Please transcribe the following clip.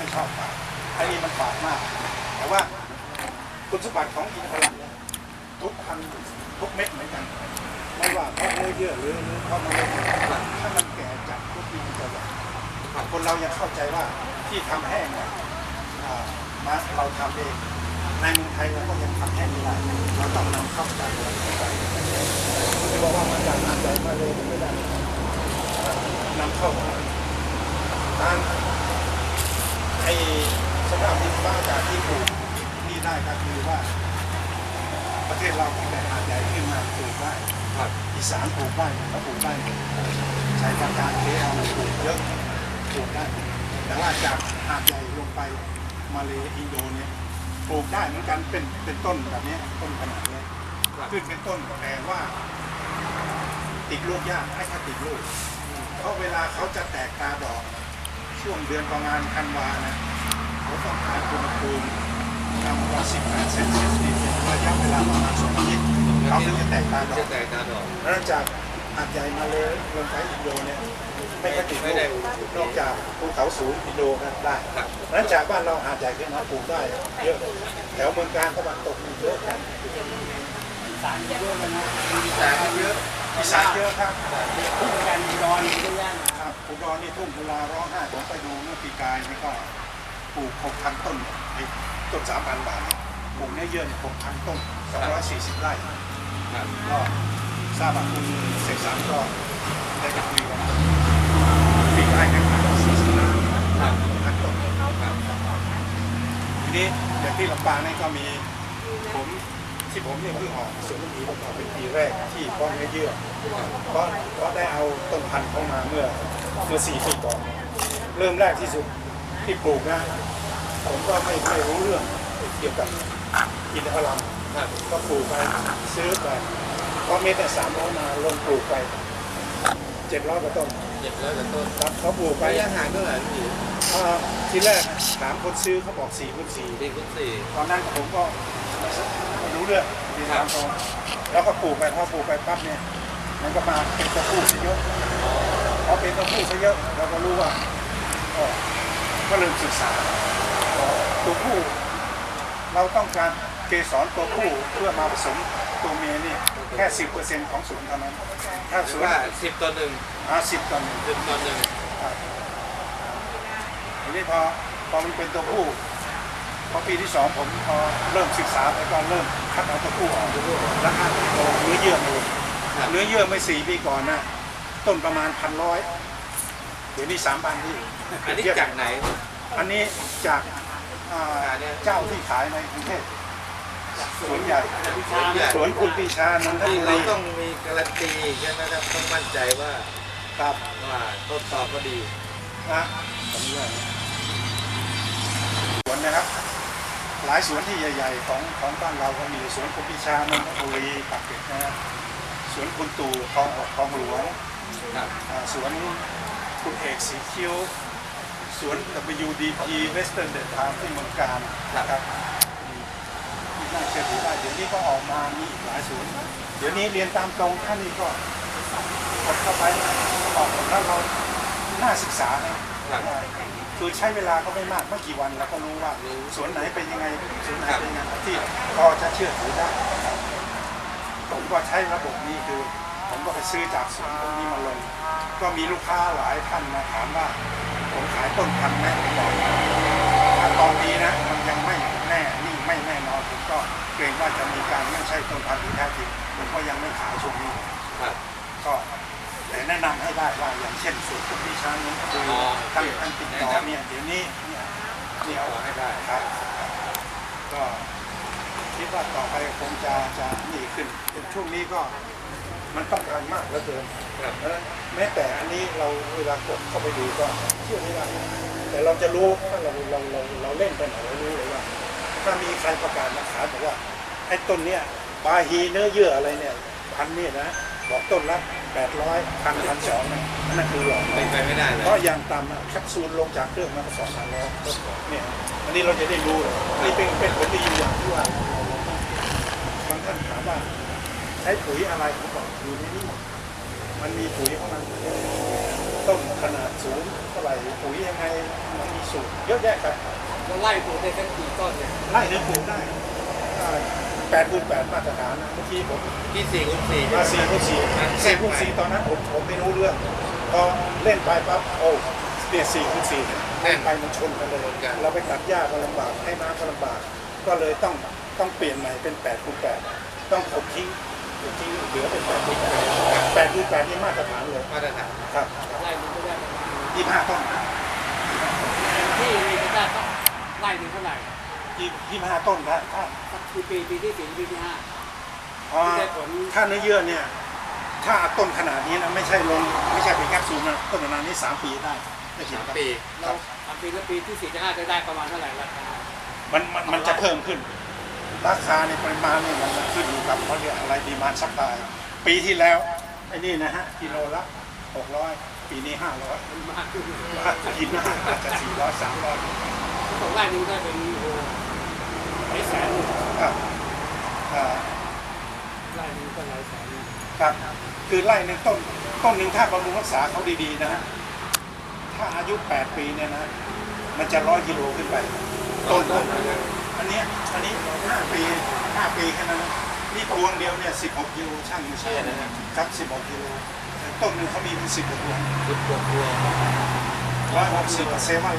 ไม่ชอบฝาดไอ้นี่มันฝาดมาก แต่ว่าคุณสมบัติของอินทผลัมเนี่ยทุกพันทุกเม็ดเหมือนกัน ไม่ว่าเพราะเนื้อเยื่อหรือหรือเพราะมันถ้ามันแก่จัดทุกปีนจะหวานคนเรายังเข้าใจว่าที่ทำแห้งเนี่ยมาเราทำเองในเมืองไทยเราก็ยังทำแห้งไม่ได้เราต้องนำเข้าจากเราเข้าไปไม่บอกว่ามันจากอาใจมาเลยไม่ได้นำเข้ามาทางไอ้สภาพดินฟ้าอากาศที่ปลูกนี่ได้ก็คือว่า ประเทศเราตั้งแต่หาดใหญ่ขึ้นมาปลูกได้ครับอีสานปลูกได้ก็ปลูกได้ใช้ทางการเคเอาปลูกเยอะปลูกได้ แต่ว่าจากหาดใหญ่ลงไปมาเลอินโดเนี่ยปลูกได้เหมือนกันเป็นเป็นต้นแบบเนี้ยต้นขนาดเนี้ยครับขึ้นเป็นต้นแต่ว่า ติดลูกยากให้ถ้าติดลูกเพราะเวลาเขาจะแตกตาดอก ช่วงเดือนประมาณธันวานะเขาต้องการอุณหภูมิต่ำกว่า18เซนเซนี่เป็นระยะเวลาประมาณสองอาทิตย์เขาถึงจะแตกตาดอจะกแตกตาดอกนอกจากอาดใหญ่มาเลยลงไปอินโดเนี่ยไม่ค่อยติดไม่ได้ลูกนอกจากภูเขาสูงอินโดนะได้ครับนจากบ้านเราหาดใหญ่ขึ้นมาปลูกได้เยอะแถวเมืองการตะวันตกมีเยอะกันสารเยอะเลยนะอีสานเยอะอีสานเยอะครับ กันดอนเยอะแยะ ครับอุดรนี่ทุ่งกุลาร้องไห้ผมไปดูเมื่อปีกายนี่ก็ปลูกหกพันต้นไอ้ต้นสามพันบาทเนี่ยปลูกเนี่ยเยอะเนี่ยหกพันต้นสองร้อยสี่สิบไร่ครับก็ทราบว่าคุณเสกสรรก็ได้ไปคุยกันปีกายกันมาสี่สิบล้านครับพันต้นครับทีนี้อย่างที่ลำปางนี่ก็มีผม ที่ผมเนี่ยเพิ่งออกสวนลูกหมีผมออกเป็นปีแรกที่เพาะเนื้อเยื่อเพราะเพราะได้เอาต้นพันธุ์เข้ามาเมื่อเมื่อสี่ปีก่อน เริ่มแรกที่สุดที่ปลูกนะผมก็ไม่ไม่รู้เรื่องเกี่ยวกับอินทผลัมครับก็ปลูกไปซื้อไปเพราะเม็ดสามร้อยมาลงปลูกไปเจ็ดร้อยกว่าต้นเจ็ดร้อยกว่าต้นครับเขาปลูกไประยะห่างเท่าไหร่พี่อ่าทีแรกถามคนซื้อเขาบอกสี่คูณสี่สี่คูณสี่ตอนนั้นผมก็ไม่ รู้เรื่องดีตามตรงแล้วก็ปลูกไปพอปลูกไปปั๊บเนี่ย มันก็มาเป็นตัวผู้ซะเยอะพอเป็นตัวผู้ซะเยอะเราก็รู้ว่าก็ก็เริ่มศึกษาตัวผู้ เราต้องการเกสรตัวผู้เพื่อมาผสมตัวเมียนี่แค่สิบเปอร์เซ็นต์ของสวนเท่านั้น ถ้าหสรือวนว่าสิบต่อหนึ่งอาสิบต่อหนึ่งสิบต่อหนึ่งทีนี้พอพอมันเป็นตัวผู้ พอปีที่สองผมพอเริ่มศึกษาไปก็เริ่มคัดเอาตัวผู้ออกแล้วคัดเอาเนื้อเยื่อมาลงครับเนื้อเยื่อไม่สี่ปีก่อนนะต้นประมาณพันร้อยเดี๋ยวนี้สามพันที่อันนี้จากไหน อันนี้จากอ่าอ่าเนี่ยเจ้าที่ขายในกรุงเทพสวนใหญ่สวนใหญ่สวนคุณปีชานนทที่บุเรารีต้องมีการันตีใช่ไหมครับต้องมั่นใจว่าครับว่าต้นตอบก็ดีนะผมว่าสวนนะครับ ห ลายสวนที่ใหญ่ๆ ของของบ้านเราก็มีสวนคุณปีชานนทบุรีปากเกร็ดนะครับสวนคุณตู่คลองหกคลองหลวงครับอ่าสวนคุณเอกสีคิ้วสวน WDP Western d e t a m ที่เมืองการนะครับที่น่าเชื่อถือได้เดี๋ยวนี้ก็ออกมามีอีกหลายสวนเดี๋ยวนี้เรียนตามตรงท่านนี้ก็กดเข้าไปออกแล้วเราน่าศึกษานะ ครับคือใช้เวลาก็ไม่มากไม่กี่วันเราก็รู้ว่าสวนไหนเป็นยังไงสวนไหนเป็นยังไงที่พอจะเชื่อถือได้นะครับผมก็ใช้ระบบนี้คือ ผมก็ไปซื้อจากสวนพวกนี้มาลง ก็มีลูกค้าหลายท่านมาถามว่า ผมขายต้นพันธุ์ไหมผมบอกถ้าตอนนี้นะมันยังไม่แน่นิ่งไม่แน่นอนผมก็เกรงว่าจะมีการไม่ใช่ต้นพันธุ์ที่แท้จริงผมก็ยังไม่ขายช่วงนี้ครับก็ แต่แนะนำให้ได้ว่าอย่างเช่นสูตรคุณพี่ช้างนนทบุรีอ๋อตั้งตั้งติดต่อแนะนำเนี่ยเดี๋ยวนี้เนี่ยเนี่ยขอให้ได้ครับ ก็คิดว่าต่อไปคงจะจะนี่ขึ้นเป็นช่วงนี้ก็มันต้องการมากเหลือเกินครับเพราะฉะนั้นแม้แต่อันนี้เราเวลากดเข้าไปดูก็เชื่อไม่ได้แต่เราจะรู้ถ้าเราเราเราเราเล่นไปไหนเรารู้เลยว่าถ้ามีใครประกาศมาขายบอกว่าไอ้ต้นเนี้ยบาฮีเนื้อเยื่ออะไรเนี่ยพันเนี่ยนะบอกต้นละ แปดร้อยพันพันสองนะอันนั่นคือหลอกเป็นไปไม่ได้เลยเพราะอย่างต่ำอะแคปซูลลงจากเครื่องมาก็สองพันแล้วเนี่ยอันนี้เราจะได้รู้เลยนี่เป็นเป็นผลดีอยู่อย่างที่ว่าเราเราบางท่านถามว่าใช้ปุ๋ยอะไรผมบอกอยู่ในนี้หมดมันมีปุ๋ยของมันต้นขนาดสูงเท่าไหร่ปุ๋ยยังไงมันมีสูตรเยอะแยะครับเราไล่ปลูกได้สักกี่ต้นเนี่ยไล่เนื้อปลูกได้ แปดคูณแปดมาตรฐานนะเมื่อกี้ผมที่สี่คูณสี่มาสี่คูณสี่สี่คูณสี่ตอนนั้นผมผมไม่รู้เรื่องพอเล่นไปปั๊บโอ้เปลี่ยนสี่คูณสี่เล่นไปมันชนกันเลยเราไปตัดหญ้าก็ลำบากให้น้ำก็ลำบาก ก็เลยต้องต้องเปลี่ยนใหม่เป็นแปดคูณแปดต้องขบทิ้งขบทิ้งเหลือเป็นแปดคูณแปดแปดคูณแปดนี่มาตรฐานเลยมาตรฐานครับไล่มันก็ได้ยี่ห้าต้นที่มีก็ได้ต้องไล่หนึ่งเท่าไหร่ ยี่ห้าต้นถ้าถ้าสักกี่ปีปีที่สี่ปีที่ห้า อ่าที่ได้ผล ถ้าเนื้อเยื่อเนี่ย ถ้าต้นขนาดนี้นะไม่ใช่ลงไม่ใช่เป็นแคปซูลนะต้นขนาดนี้สามปีได้ได้กินสามครับปีเราทำปีละปีที่สี่ที่ห้าจะได้ประมาณเท่าไหร่ราคามันมันมันจะเพิ่มขึ้น ราคาในปริมาณเนี่ยมันมันขึ้นอยู่กับเขาเรียกอะไรดีมานซัพพลายปีที่แล้วไอ้นี่นะฮะกิโลละหกร้อยปีนี้ห้าร้อยมันมากขึ้นกินหน้าอาจจะสี่ร้อยสามร้อยผมไล่หนึ่งได้เป็นโอ้ห ลายแสนครับอ่าไล่หนึ่งก็หลายแสนครับ คือไล่หนึ่งต้นต้นหนึ่งถ้าบำรุงรักษาเขาดีๆนะฮะถ้าอายุ 8 ปีเนี่ยนะมันจะร้อยกิโลขึ้นไป ต้นต้นอันเนี้ยอันนี้5ปี5ปีแค่นั้นนะนี่พวงเดียวเนี่ย16กิโลช่างอยู่ใช่ครับ16กิโลแต่ต้นหนึ่งเขามีเป็น10กว่าพวงสิบกว่าตัวร้อยหกสิบเซว่า